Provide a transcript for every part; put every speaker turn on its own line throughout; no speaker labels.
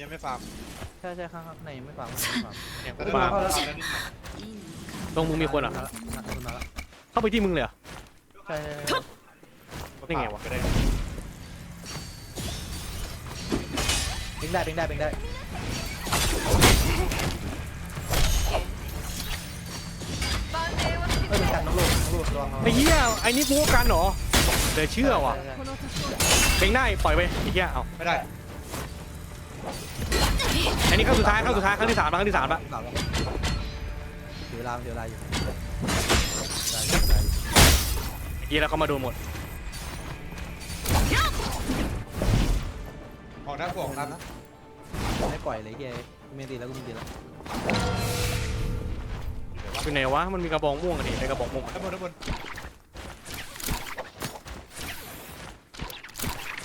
ยังไม่ฟาร์ม
ใช่ใช่ข้างๆในไม่ฟังไม่ฟัง
เนี่ย
แต่
กู
ถ้า
มา
เราเข้าแล้วเอาแล้วนิดหน่อย
ตรงมึงมีคนเหรอะ
มาละมาละ
เข้าไปที่มึงเลยเหรอ
ใช่ใช่ใช่
นี่ไงวะ
ก็ได้
เบ่งได้เบ่งได้เบ่งได้เอ้ยเป็นกันน้องลูกน้องลูกระวังน้อง
ไอ้เหี้ยไอ้นี่กูก็กันเหรอเดี๋ยวเชื่อว่ะ
ใช่ใช่
เป็นได้ปล่อยไปไอ้เหี้ยเอา
ไม่ได้
อันนี้เข้าสุดท้ายเข้าสุดท้ายครั้งที่สามแล้วครั้งที่สามแล้ว
หลับแล้วเสียเวลาเสียเวลาอยู่เสียเวลาอยู่เสียเวลาอยู่
ไอ้เหี้ยแล้วเขามาโดนหมด
ออกหน้ากูออกหน้านะ
ไม่ปล่อยเลยเฮียกูมีตีแล้วกูมีตีแล้ว
อยู่ไหนวะมันมีกระบองม่วงกันดิในกระบอกม่วง
ด้านบนด้านบน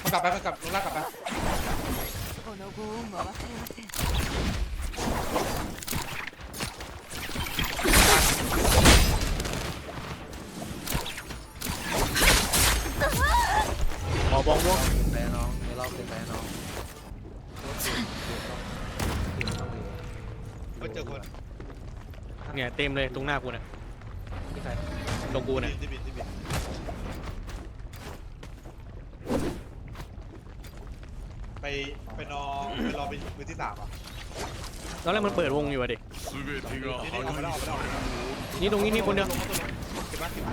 มันกลับไปมันกลับลงล่างกลับไป
このご恩は忘れません
อ๋อบองม่วง
เป็นไปน้องในรอบเป็นไปน้องต้องเร็ว
ก็เจอคน
เนี่ยเต็มเลยตรงหน้ากูเนี่ย
ที่ใคร
ตรงกูเนี่ย
ที่บินที่บิน ไปไปนอนไปรอเป็นมือที่สามอะ
ตอนแรกมันเปิดวงอยู่อะดิ
นี่นี่เอาไปแล้วเอาไปแล้ว
นี่ตรงนี้นี่คนเดียว
เก็บมาเก็บมา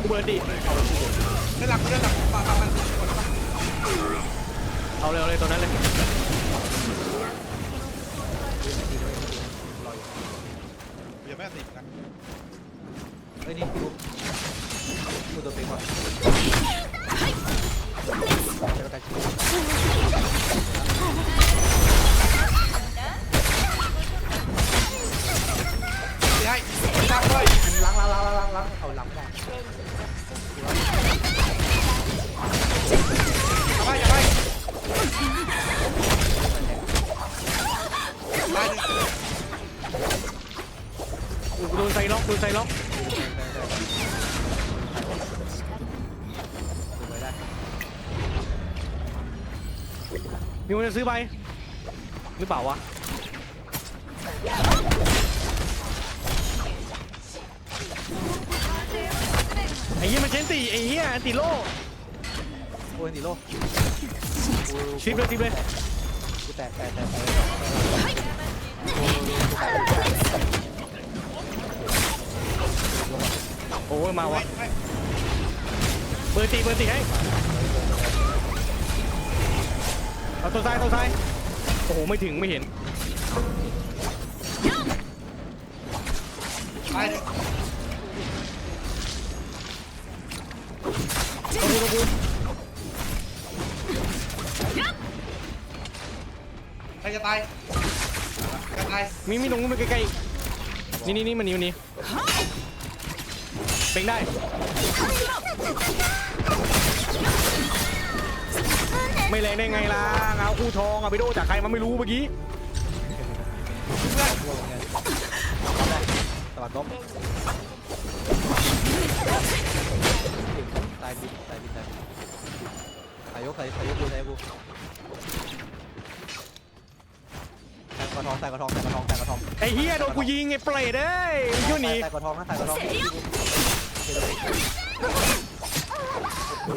กูเบิร์ดดิ
ด้านหลังด้านหลังมามามาคนละ
เอาเลยเอาเลยตรงนั้นเลย
ยังไม่ติดนะ
เฮ้ยนี่พี่ ดูตัวเป็นก่อนเดี๋ยวกัน
ไม่ให้ตั้งเลย
ล้างล้างล้างล้างล้างเอาล้างไม่
อย่าไปอย่าไปตายหนึ่ง
กูโดนไซล็อกโดนไซล็อก มีคนจะซื้อไปหรือเปล่าวะไอ้เหี้ยมันเชนตีไอ้เหี้ยอันติโล
โอ้ยนี่โล
ชิปเลยชิปเลย
กูแตกแตกแตกแตก
โอ้ยมาวะเบอร์ตีเบอร์ตีให้ เอาตัวซ้ายตัวซ้ายโอ้โหไม่ถึงไม่เห็น
ตายหนึ่ง
ตัวกูตัวกู
ใครจะตายจะตาย
มีมีตรงนู้นไปใกล้ๆนี่นี่นี่มันนี่มันนี่เป็นได้ ไม่แรงได้ไงล่ะเงาคู่ทองอะไปโดจากใครมาไม่รู้เมื่อกี้
ตลาดล้มตายบินตายบินตายสายยกสายสายยกดูสายยกดูใส่กระทองใส่กระทองใส่กระทองใส่กระทอง
ไอ้เฮียโดนกูยิงไอ้เปรตเอ้ยเหี้ยหนี
ใส่กระทองนะใส่กระทอง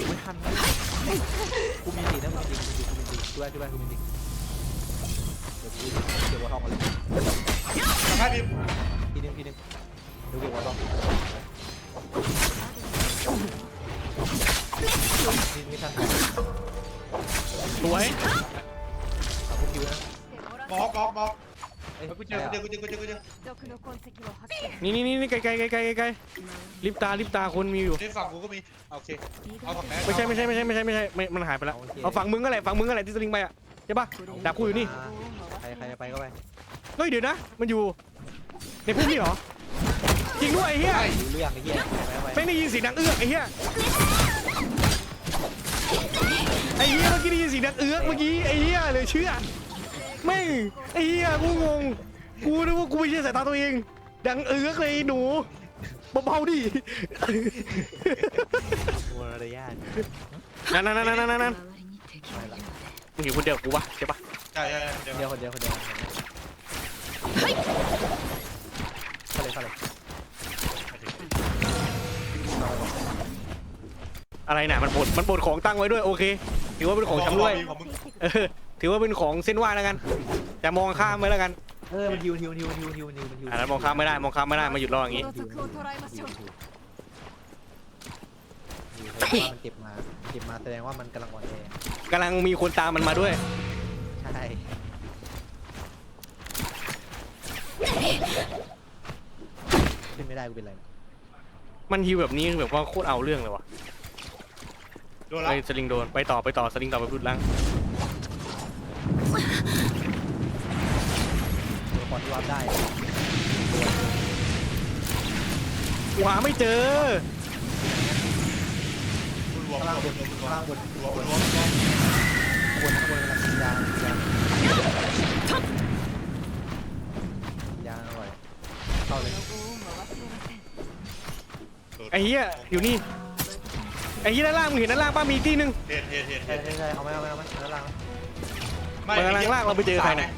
ไม่ทันนะ กูมีสีนะกูมีสีกูมีสีช่วยช่วยกูมีสีเดี๋ยวกูเดี๋ยวกระทองกันเลย
ใครบิน
ทีนึงทีนึงเดี๋ยวเก็บกระทองนี่ไม่ทัน
สวย
ขอบคุณคิวนะ
หมอกหมอกหมอก กูเจอกูเจอกูเจอกูเจอกูเจอ
毒の痕跡を発見
นี่นี่นี่ไกลไกลไกลไกลไกลลิปตาลิปตาคนมีอยู่
นี่ฝั่งกูก็มีโอเคเอาฝั่งแม่
ไม่ใช่ไม่ใช่ไม่ใช่ไม่ใช่ไม่ใช่ไม่มันหายไปแล้วเอาฝั่งมึงก็แหละฝั่งมึงก็แหละที่สลิงไปอ่ะใช่ปะดาบกูอยู่นี่
ใครใครไปก็ไป
เฮ้ยเดี๋ยวนะ มันอยู่ในพุ่มนี่เหรอจริงด้วยไอ้เหี้ย
ดูเรื่องไอ้เหี้ยไปไป
แม่งได้ยินเสียงดังเอื้อกไอ้เหี้ยไอ้เหี้ยเมื่อกี้ได้ยินเสียงดังเอื้อกเมื่อกี้ไอ้เหี้ยเลยเชื่อ ไม่ไอ้เกูงง กูนึกว่ากูไม่ใช่สายตาตัวเอง ดังเอือกเลยหนูเบาๆดิ
มารยาท
นั่นนั่นนั่นนั่นนั่นมึงอยู่คนเดียวกูวะใช่ปะ
ใช่ใช่เดี๋ยว
เดียวคนเดียวคนเดียวเข้าเลยเข้าเลย
อะไรน่ะมันบดมันบดของตั้งไว้ด้วยโอเคถือว่าเป็นของชำร่วย
ของมึง
เออ ถือว่าเป็นของเส้นไหว้แล้วกันจะมองข้ามไปแล้วกัน
เออมันฮิวฮิวฮิวฮิวฮิวมันฮิว
อ่านั้นมองข้ามไม่ได้มองข้ามไม่ได้มาหยุดรออย่าง
นี้
ฮิวฮิวฮิมันเก็บมาเก็บมาแสดงว่ามันกำลังอ่อนแอกำ
ลังมีคนตามมันมาด้วย
ใช่ขึ้นไม่ได้กูเป็นไร
มันฮิวแบบนี้แบบว่าโคตรเอาเรื่องเลยว่ะไปสลิงโดนไปต่อไปต่อสลิงต่อไปพุดล่ง
ตัวละครที่วาร์ปได้
หาไม่เจอ
รวม
ข้างล่างบนข้างล่างบน
รวมรวมรวม
บนข้างบนกำลังกินยางกินยางกิยางอร่อยเข้าเลย
ไอ้เหี้ยอยู่นี่ไอ้เหี้ยด้านล่างมึงเห็นด้านล่างป้ามีที่นึง
เห็นเห็นเห็น
ใช่
เห็น
ใช่ใเอาไหมเอาไหมเอาไหมด้านล่าง
มั
นกำลังลากเราไปเจอใครเนี่ย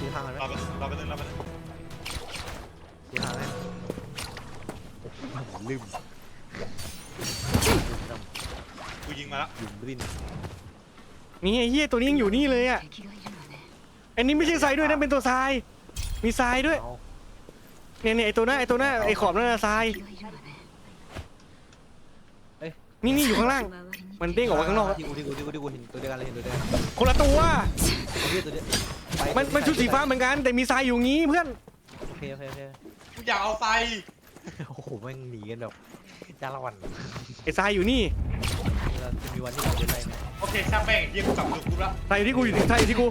ดูทางกันไหม
เราไปเราไปเล่นเราไปเล่
นดูทางเลยลืม
กูยิงมาแล้ว
ลืมลิ้น
นี่ไอ้เหี้ยตัวนี้ยังอยู่นี่เลยอะอันนี้ไม่ใช่ทรายด้วยนะเป็นตัวทรายมีทรายด้วย
เนี่
ยเนี่ยไอ้ตัวหน้าไอ้ตัวหน้าไอ้ขอบนั่นนะทราย
เอ้ย
นี่นี่อยู่ข้างล่าง มันเด้งออกมาข้างนอก
ที่กูที่กูที่กูที่กูเห็นตัวเดียวกันเลยเห็นตัวเดียวกัน
คนละตัว
ตัวเดียวตัวเดียวไป
มันมันชุดสีฟ้าเหมือนกันแต่มีทรายอยู่งี้เพื่อน
โอเคโอเคโอเค
กูอยากเอาไฟ
โอ้โหแม่งหนีกันแบบจ้าละวัน
ไอ้ทรายอยู่นี่
เราจะมีวันที่เราเดินไปไหม
โอเคช่างแม่งเยี่ยมกลับดูกูละ
ทรายอยู่ที่กูอยู่ที่ทรายอยู่ที่กู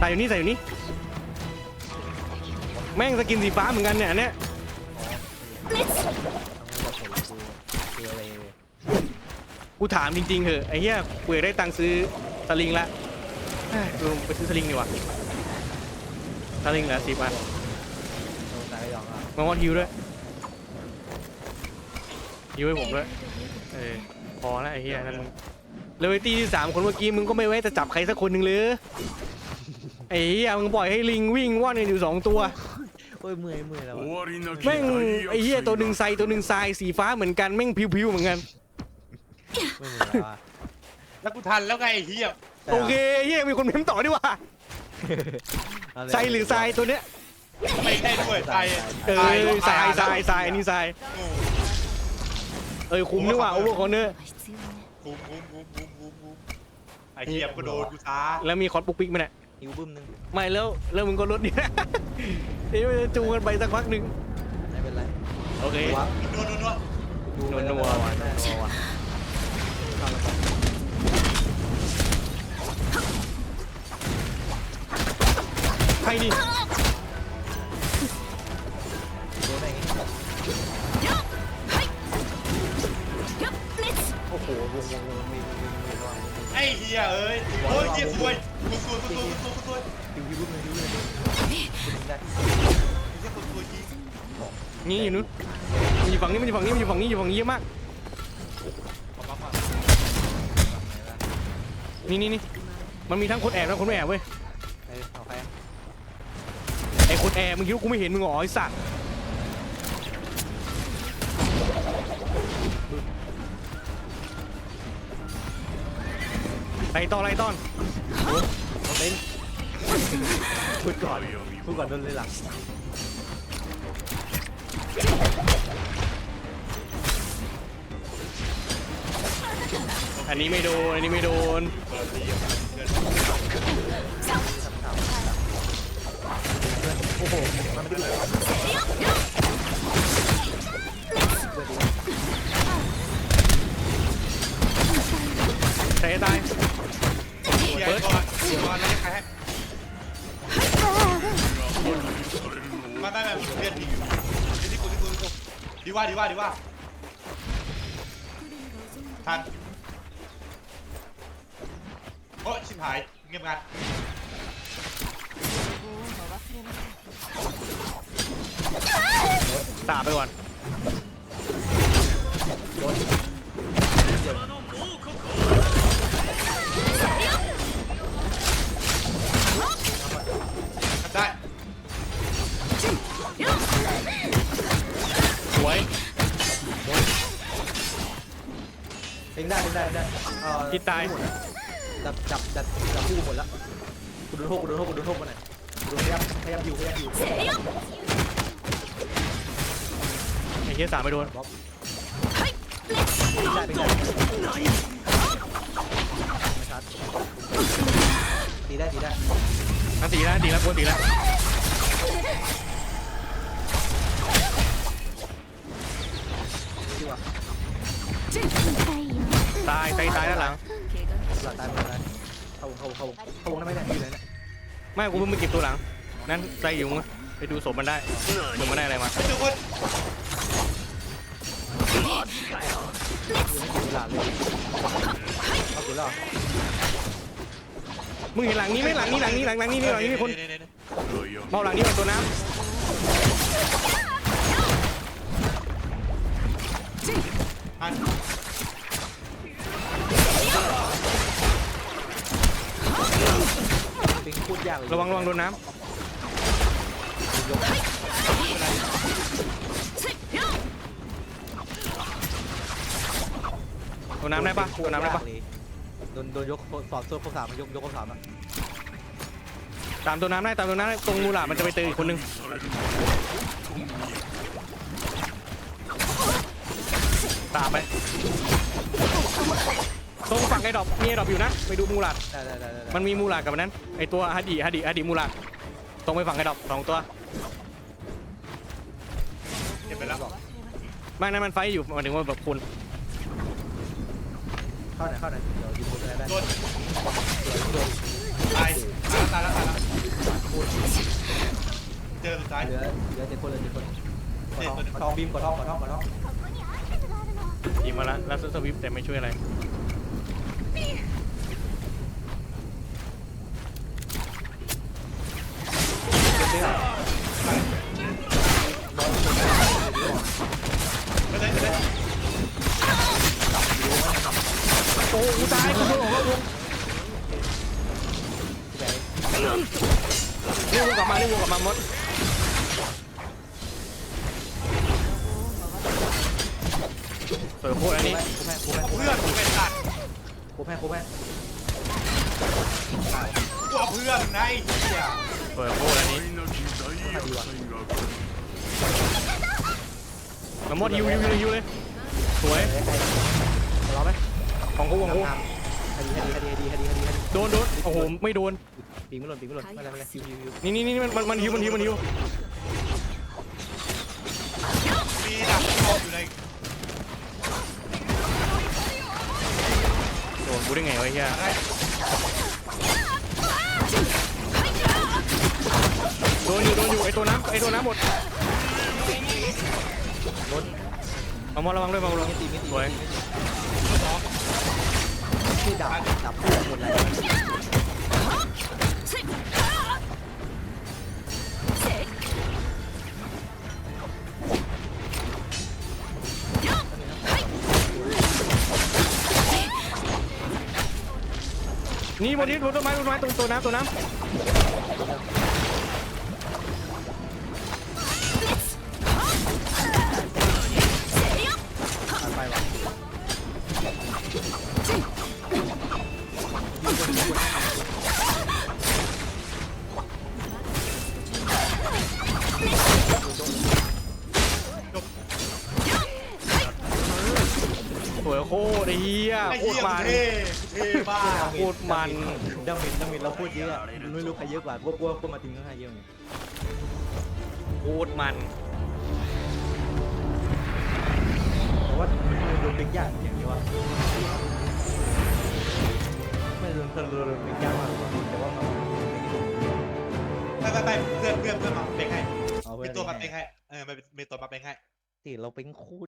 ทรายอยู่นี่ทรายอยู่นี่ แม่งสกินสีฟ้าเหมือนกันเนี่ยอันเนี้ย กูถามจริงๆเหอะไอ้เหี้ยกูอยากได้ตังค์ซื้อสลิงละเอ้ยกูไปซื้อสลิงดีกว่าสลิงเหลือสิบอัน
โดนตายก็ยอมอ่ะ
มาวอดฮิวด้วยฮิวให้ผมด้วยเออพอแล้วไอ้เหี้ยนั่นมึงเลยตีที่สามคนเมื่อกี้มึงก็ไม่ไว้แต่จับใครสักคนหนึ่งเลยไอ้เหี้ยมึงปล่อยให้ลิงวิ่งว่อนกันอยู่สองตัว
โอ้ยเมื่อยเมื่อยแล้ว
終
อ่ะ
わりなき
แม่ง
大
ไอ้เหี้ย
躍
ตัวหนึ่ง
進
ใสตัวหนึ่งทรายสีฟ้าเหมือนกันแม่งพิวๆเหมือนกัน
ไม่เมื่อยแล้วอ่ะ
แล้วกูทันแล้วไงไอ้เหี้ย
โอเคไอ้เหี้ยมีคนเม้มต่อดีกว่า
เาเลย
ใสหรือทรายตัวเนี้ย
ไม่ได้ด้วยไฟ
เออทรายทรายทรายอันนี้ทราย
โอ้
เออคุ้มนึกว่าโอเวอร์คอนเนอร์
が必要ね
คุ้มคุ้มคุ้มคุ้มคุ้มคุ้มไอ้เหี้ยก็โดนกูช้า
แล้วมีคอร์สปุ๊กปิ๊กไหมเนี่ย
หิวบึ้มหนึง
ไม่แล้วแล้วมึงก็ลดเนี่ย เดี๋ยวมันจะจูงกันไปสักพักหนึ่ง
ไม่เป็นไร
โอเค
วับ
โดนโดนโดน
ดู
นัว
ไป
นั
แล้ว
ว
แบบ
ว่ะนัวว่ะ
เข้าแล้วกัน
ใครนี่
โดนได้ไงโอ้โหวงวงวงมีมีมีระวังมี
ไอ้เหี้ยเอ้ยโอ้ยเหี้ยสวยกูสวยกูสวยกูสวยกูสวย
หิวหิวบึ้มหนึงหิวบึ้มหนึงบึ้มได้
ไอ้เหี้ยกูสวยจริง
นี่อยู่นู้นมันอยู่ฝั่งนี้มันอยู่ฝั่งนี้มันอยู่ฝั่งนี้อยู่ฝั่งนี้เยอะมาก
ขอบคุณมาก
นี่นี่นี่มันมีทั้งคนแอบทั้งคนไม่แอบเว้ย
เอ้ยเอาใครอะ
ไอ้คนแอบมึงคิดว่ากูไม่เห็นมึงเหรอไอ้สัตว์ไล่ต้อนไล่ต้อน
เอาเต้นพูดก่อนพูดก่อนโดนเลยหลัง
อันนี้ไม่โดน อันนี้ไม่โดน
โอ้โหมันไม่ได้
ใส่ให้ตาย
เหี้ยก่อนก่อนแล้วใครให้มาได้แบบเรียนดีอยู่ที่กูที่กูที่กูดีว่าดีว่าดีว่าทัน โอ้ยชิบหายเงียบงัน
ตาไปก่อนทำ
ได้
สวย
เล่นได้เล่นได้เล่นได้เอ่อ
ที่ตาย หมดนะ
จับจับจับจับคู่หมดแล้วกูโดนโทษกูโดนโทษกูโดนโทษมาหน่อยกูโดนพยายามพยายามอยู่พยายามอยู่
ไอ้เหี้ยสามไปโดน
บ๊อบได้เป็นได้ไม่ชัดตีได้ตีได้
อันตีแล้วตีแล้วกวนตีแล้ว
ดีกว่า
ตายตายตายด้านหลัง
หลับตายหมดแล้ว เข้าเข้าเข้าวงได้ไหมเนี่ยดีเลยเนี่ย
ไม่กูเพิ่งมาเก็บตัวหลัง นั้นใจอยู่มึงไปดูศพมันได้ศพมันได้อะไรมา
ไม่ทุกคน
อไม่ถึงเวลาเลยเอากูแล้ว
มึงเห็นหลังนี้ไหมหลังนี้หลังนี้หลังหลังนี้นี่หลังนี้มีคน
เมา
หลังนี้มันตัวน้
อั
ยากเลยำ
ระวังระวังโดนน้ำตัวน้ำได้ปะตัวน้ำได้ปะ
โดนโดนยกสอบโซ่ข้อสามยกยกข้อสามอะ
ตามตัวน้ำได้ตามตัวน้ำได้ตรงมูหลาดมันจะไปเจออีกคนนึงตามไป ตรงฝั่งไอ้ดอกมีไอ้ดอกอยู่นะ ไปดูมูหลาด
ได้ได้ได้ได้
มันมีมูหลาดกับมันนั้น ไอ้ตัวฮัดดีฮัดดีฮัดดีมูหลาดตรงไปฝั่งไอ้ดอกสองตัว
เก็บไปแล้ว
ไม่นั้นมันไฟท์อยู่หมายถึงว่าแบบคุณ
เข้าหน่อยเข้าหน่อยเดี๋ยวยิงโดนได้ได้
โดนตายตายแล้วตายแล้วตายแล้วเจอสุดท้าย
เหลือเหลือเจ็ดคนเหลือเจ็ดคนกดทองกดทองบีมกดทองกดทองกดทอง
ยิงมาแล้วแล้วสวิปแต่ไม่ช่วยอะไร
มา
เรียกวงกลับมามดเปิดโคตรอันนี้
กูแพ้กูแพ้กู
เพื่
แพ้
อนกูเป็นสัตว์
กูแพ้กูแพ้
กูเอาเพื่อนนะไอ้เหี้ย
เปิดโคตรอันนี้
มาดีว่ะ
มามดฮิวฮิวฮิวฮิวเลยสวย
เฮ้ยใครรอไหม
ของกูของกู
คดีคดีคดีคดีคดีคดี
โดนโดนโอ้โหไม่โดน
ปีไม่หล่นปีไม่หล่นไม่เป็นไรไม่เป็นไรฮิวฮิวฮิว
นี่นี่นี่มันมันมันฮิวมันฮิวมันฮิว
มีดักตบอยู่ใน
โดนกูได้ไงวะไอ้เฮีย
อะไร
โดนอยู่โดนอยู่ไอตัวน้ำไอตัวน้ำหมด
รถ
มามดระวังด้วยมามดระวัง
ไม่ตีไม่ตี
สวย
ชื่อดาบดาบพูดหมดเลย
นี่บนนี้บนต้นไม้ต้นไม้ตรงตัวน้ำตัวน้ำ ย
ไอ้
โค
เหี้
ต
ย
รมัน
เท่เท่บ้า
โคตรมัน
ดามินดามินเราพูดเยอะไม่รู้ใครเยอะกว่ากลัวกลัวกลัวมาติงก็ให้เยอะไง
โคตรมัน
แต่ว่ามันโดนเป็นยากอย่างนี้วะไม่โดนโดนโดนเป็นยากมากแต่ว่ามัน
ไปไปไปเพื่อนเพื่อนเพื่อนมาเป็นให้
เอา
เป็นตัวมาเป็นให้เออเป็นเป็นตัวมาเป็นให้
ที่เราเป็นคู่